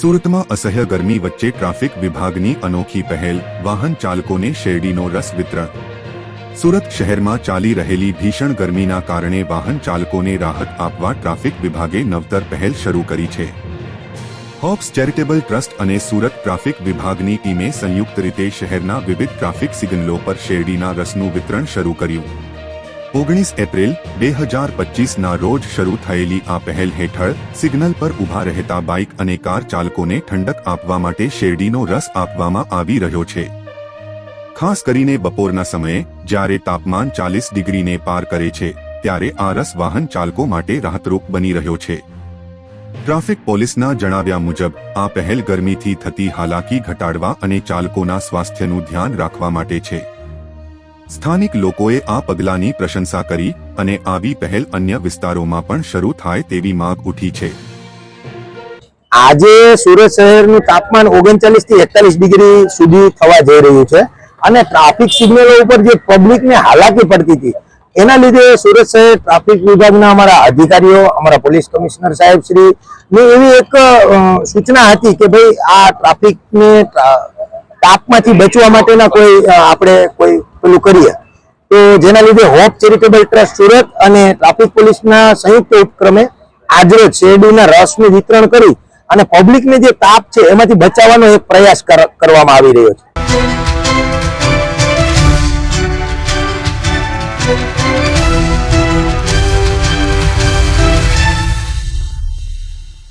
સુરતમાં અસહ્ય ગરમી વચ્ચે ટ્રાફિક વિભાગની અનોખી પહેલ, વાહન ચાલકોને શેરડીનો રસ વિતરણ. સુરત શહેરમાં ચાલી રહેલી ભીષણ ગરમીના કારણે વાહન ચાલકોને રાહત આપવા ટ્રાફિક વિભાગે નવતર પહેલ શરૂ કરી છે. હોપ્સ ચેરિટેબલ ટ્રસ્ટ અને સુરત ટ્રાફિક વિભાગની ટીમે સંયુક્ત રીતે શહેરના વિવિધ ટ્રાફિક સિગ્નલો પર શેરડીના રસનું વિતરણ શરૂ કર્યું. ઓગણીસ એપ્રિલ બે હજાર પચીસના રોજ શરૂ થયેલી આ પહેલ હેઠળ સિગ્નલ પર ઊભા રહેતા બાઇક અને કાર ચાલકોને ઠંડક આપવા માટે શેરડીનો રસ આપવામાં આવી રહ્યો છે. ખાસ કરીને બપોરના સમયે, જ્યારે તાપમાન ચાલીસ ડિગ્રીને પાર કરે છે, ત્યારે આ રસ વાહન ચાલકો માટે રાહતરૂપ બની રહ્યો છે. ટ્રાફિક પોલીસના જણાવ્યા મુજબ, આ પહેલ ગરમીથી થતી હાલાકી ઘટાડવા અને ચાલકોના સ્વાસ્થ્યનું ધ્યાન રાખવા માટે છે. સ્થાનિક લોકોએ આ પગલાંની પ્રશંસા કરી અને આવી પહેલ અન્ય વિસ્તારોમાં પણ શરૂ થાય તેવી માંગ ઉઠી છે. આજે સુરત શહેરનું તાપમાન ઓગણચાલીસથી એકતાલીસ ડિગ્રી સુધી થવા જઈ રહ્યું છે અને ટ્રાફિક સિગ્નલો ઉપર જે પબ્લિકને હાલાકી પડતી હતી, એના લીધે સુરત શહેર ટ્રાફિક વિભાગના અમારા અધિકારીઓ, અમારા પોલીસ કમિશનર સાહેબ શ્રી ની એવી એક સૂચના હતી કે ભાઈ આ ટ્રાફિકને ટ્રા- તાપમાંથી બચવા માટેના કોઈ આપણે કોઈ પેલું કરીએ. તો જેના લીધે હોપ ચેરિટેબલ ટ્રસ્ટ સુરત અને ટ્રાફિક પોલીસના સંયુક્ત ઉપક્રમે આજરોજ શેરડીના રસનું વિતરણ કરી અને પબ્લિકને જે તાપ છે એમાંથી બચાવવાનો એક પ્રયાસ કરવામાં આવી રહ્યો છે.